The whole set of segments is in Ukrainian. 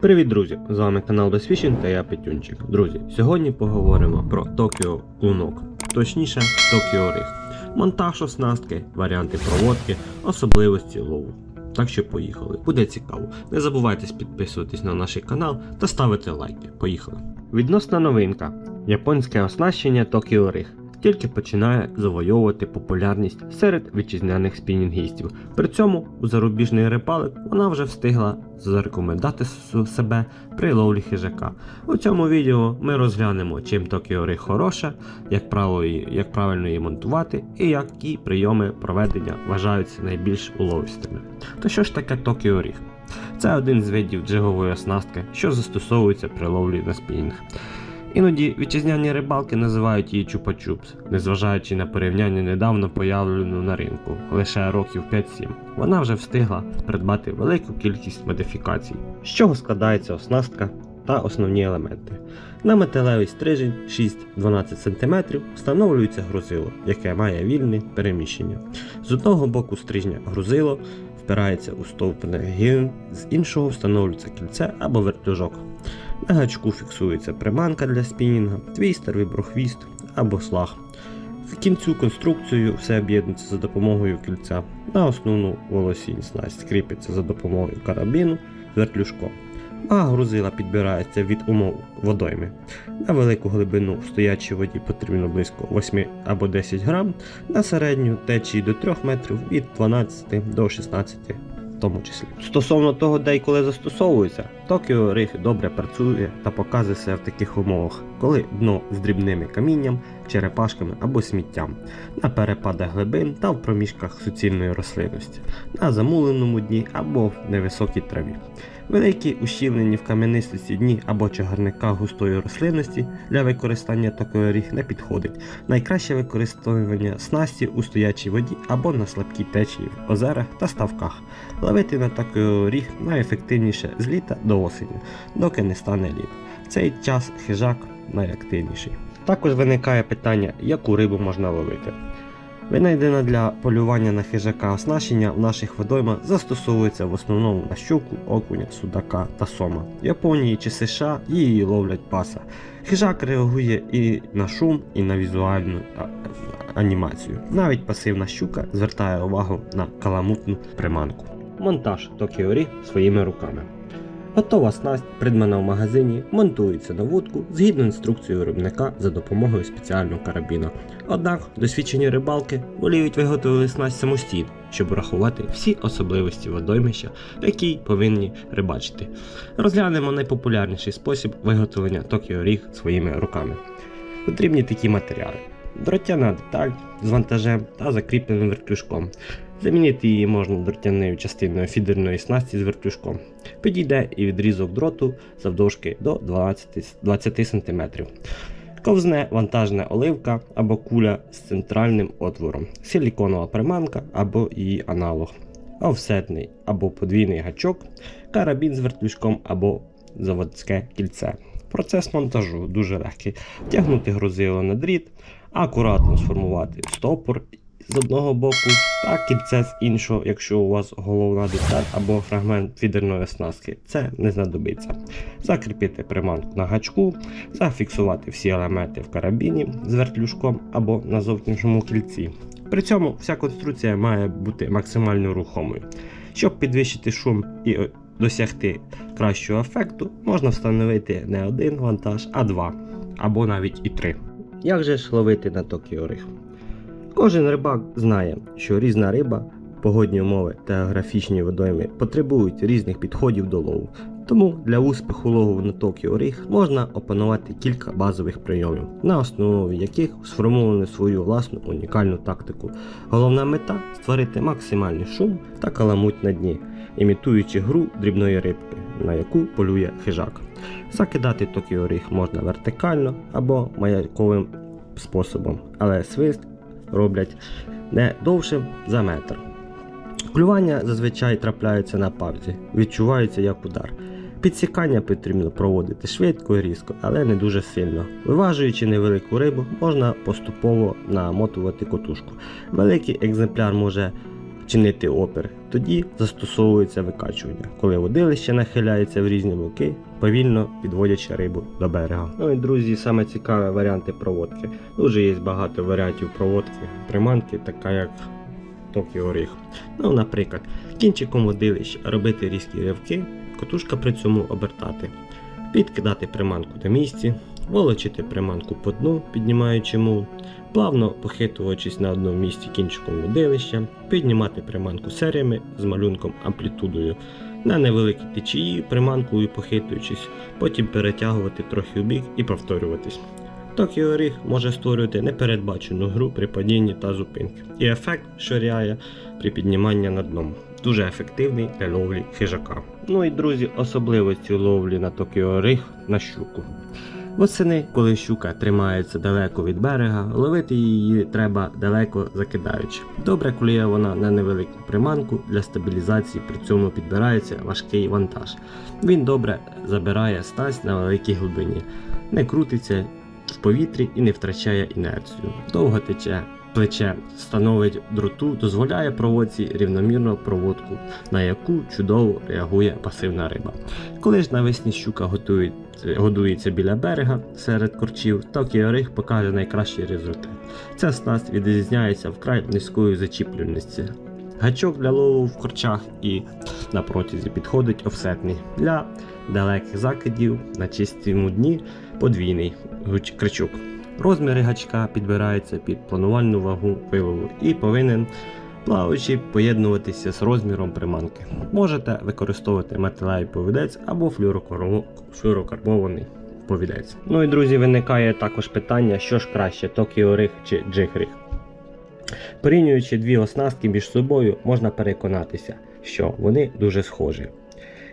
Привіт, друзі! З вами канал Безфішінг та я Петюнчик. Друзі, сьогодні поговоримо про Токіо Лунок, точніше Токіо Риг. Монтаж оснастки, варіанти проводки, особливості лову. Так що поїхали. Буде цікаво. Не забувайте підписуватись на наш канал та ставити лайки. Поїхали. Відносна новинка. Японське оснащення Токіо Риг тільки починає завойовувати популярність серед вітчизняних спінінгістів. При цьому у зарубіжний рибалок вона вже встигла зарекомендувати с- себе при ловлі хижака. У цьому відео ми розглянемо, чим Rig хороша, як, правило, як правильно її монтувати і які прийоми проведення вважаються найбільш уловистими. То що ж таке Rig? Це один з видів джигової оснастки, що застосовується при ловлі на спінінг. Іноді вітчизняні рибалки називають її чупа-чупс, незважаючи на порівняння недавно появлену на ринку, лише років 5-7. Вона вже встигла придбати велику кількість модифікацій, з чого складається оснастка та основні елементи. На металевий стрижень 6-12 см встановлюється грузило, яке має вільне переміщення. З одного боку стрижня грузило впирається у стовпний гін, з іншого встановлюється кільце або вертлюжок. На гачку фіксується приманка для спінінга, твістер, віброхвіст або слаг. В кінцю конструкцію все об'єднується за допомогою кільця. На основну волосінь снасть кріпиться за допомогою карабіну вертлюжком. Вага грузила підбирається від умов водойми. На велику глибину в стоячій воді потрібно близько 8 або 10 грам, на середню течії до 3 метрів від 12 до 16 в тому числі. Стосовно того, де і коли застосовується, Tokyo Rig добре працює та показує себе в таких умовах, коли дно з дрібними камінням, черепашками або сміттям, на перепадах глибин та в проміжках суцільної рослинності, на замуленому дні або в невисокій траві. Великі ущільнені в кам'янистості дні або чагарниках густої рослинності для використання Tokyo Rig не підходить. Найкраще використовування снасті у стоячій воді або на слабкій течії в озерах та ставках. Ловити на Tokyo Rig найефективніше з літа до осені, доки не стане літ. В цей час хижак найактивніший. Також виникає питання, яку рибу можна ловити. Винайдена для полювання на хижака оснащення в наших водоймах застосовується в основному на щуку, окуня, судака та сома. В Японії чи США її ловлять паса. Хижак реагує і на шум, і на візуальну анімацію. Навіть пасивна щука звертає увагу на каламутну приманку. Монтаж Rig своїми руками. Готова снасть, придбана в магазині, монтується на вудку згідно інструкції виробника за допомогою спеціального карабіна. Однак досвідчені рибалки воліють виготовити снасть самостійно, щоб врахувати всі особливості водоймища, в якій повинні рибачити. Розглянемо найпопулярніший спосіб виготовлення Tokyo Rig своїми руками. Потрібні такі матеріали: дротяна деталь з вантажем та закріпленим вертлюжком. Замінити її можна дротяною частиною фідерної снасті з вертлюжком. Підійде і відрізок дроту завдовжки до 12, 20 см. Ковзне вантажна оливка або куля з центральним отвором, силіконова приманка або її аналог, офсетний або подвійний гачок, карабін з вертлюжком або заводське кільце. Процес монтажу дуже легкий. Втягнути грузило на дріт, акуратно сформувати стопор з одного боку та кільце з іншого, якщо у вас головна деталь або фрагмент фідерної оснастки. Це не знадобиться. Закріпити приманку на гачку, зафіксувати всі елементи в карабіні з вертлюжком або на зовнішньому кільці. При цьому вся конструкція має бути максимально рухомою. Щоб підвищити шум і е, досягти кращого ефекту, можна встановити не один вантаж, а два або навіть і три. Як же ж ловити на Tokyo Rig? Кожен рибак знає, що різна риба, погодні умови та географічні водойми потребують різних підходів до лову. Тому для успіху лову на Tokyo Rig можна опанувати кілька базових прийомів, на основі яких сформовано свою власну унікальну тактику. Головна мета створити максимальний шум та каламуть на дні, імітуючи гру дрібної рибки, на яку полює хижак. Закидати Tokyo Rig можна вертикально або маяковим способом, але свист роблять не довшим за метр. Клювання зазвичай трапляються на павзі, відчуваються як удар. Підсікання потрібно проводити швидко і різко, але не дуже сильно. Виважуючи невелику рибу, можна поступово намотувати котушку. Великий екземпляр може чинити опір. Тоді застосовується викачування, коли водилище нахиляється в різні боки, повільно підводячи рибу до берега. Ну і друзі, саме цікаві варіанти проводки. Дуже є багато варіантів проводки приманки, така як Токіо Ріг. Ну, наприклад, кінчиком водилища робити різкі ривки, котушка при цьому обертати, підкидати приманку до місці, волочити приманку по дну, піднімаючи мул, плавно похитувачись на одному місці кінчиком водилища, піднімати приманку серіями з малюнком амплітудою. На невеликій течії приманкою похитуючись, потім перетягувати трохи в бік і повторюватись. Токіо Ріг може створювати непередбачену гру при падінні та зупинки. І ефект ширяє при підніманні над дном. Дуже ефективний для ловлі хижака. Ну і друзі, особливості ловлі на Токіо Ріг на щуку. Восени, коли щука тримається далеко від берега, ловити її треба далеко закидаючи. Добре клює вона на невелику приманку, для стабілізації при цьому підбирається важкий вантаж. Він добре забирає стась на великій глибині, не крутиться в повітрі і не втрачає інерцію. Довго тече. Плече становить дроту, дозволяє проводці рівномірну проводку, на яку чудово реагує пасивна риба. Коли ж навесні щука готує, годується біля берега серед корчів, Токіо Риг покаже найкращий результат. Ця снасть відрізняється вкрай низькою зачіплюваністю. Гачок для лову в корчах і на протязі підходить офсетний. Для далеких закидів на чистому дні подвійний крючок. Розміри гачка підбираються під планувальну вагу вилову і повинен плаваючи поєднуватися з розміром приманки. Можете використовувати металевий повідець або флюрокарбований повідець. Ну і друзі, виникає також питання, що ж краще Rig чи Rig. Порівнюючи дві оснастки між собою, можна переконатися, що вони дуже схожі.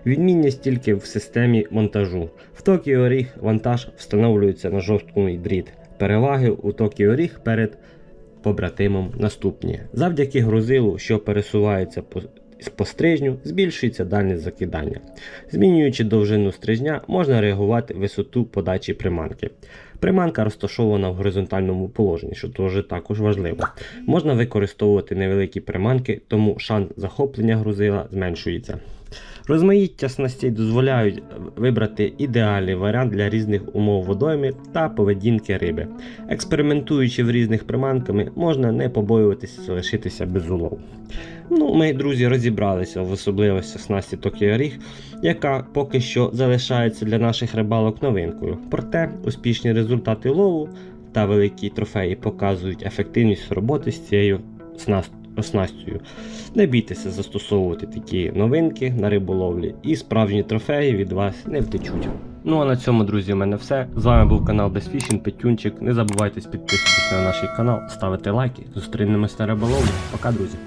Відмінність тільки в системі монтажу. В Tokyo Rig вантаж встановлюється на жорсткий дріт. Переваги у Tokyo Rig перед побратимом наступні. Завдяки грузилу, що пересувається по, по стрижню, збільшується дальність закидання. Змінюючи довжину стрижня, можна реагувати висоту подачі приманки. Приманка розташована в горизонтальному положенні, що теж також важливо. Можна використовувати невеликі приманки, тому шанс захоплення грузила зменшується. Розмаїття снастей дозволяють вибрати ідеальний варіант для різних умов водойми та поведінки риби. Експериментуючи в різних приманками, можна не побоюватися залишитися без улову. Ну, ми, друзі, розібралися в особливостях снасті Tokyo Rig, яка поки що залишається для наших рибалок новинкою. Проте успішні результати лову та великі трофеї показують ефективність роботи з цією снаст- оснастю. Не бійтеся застосовувати такі новинки на риболовлі, і справжні трофеї від вас не втечуть. Ну а на цьому, друзі, у мене все. З вами був канал Безфішін, Петюнчик. Не забувайте підписуватися на наш канал, ставити лайки. Зустрінемось на риболовлі. Пока, друзі.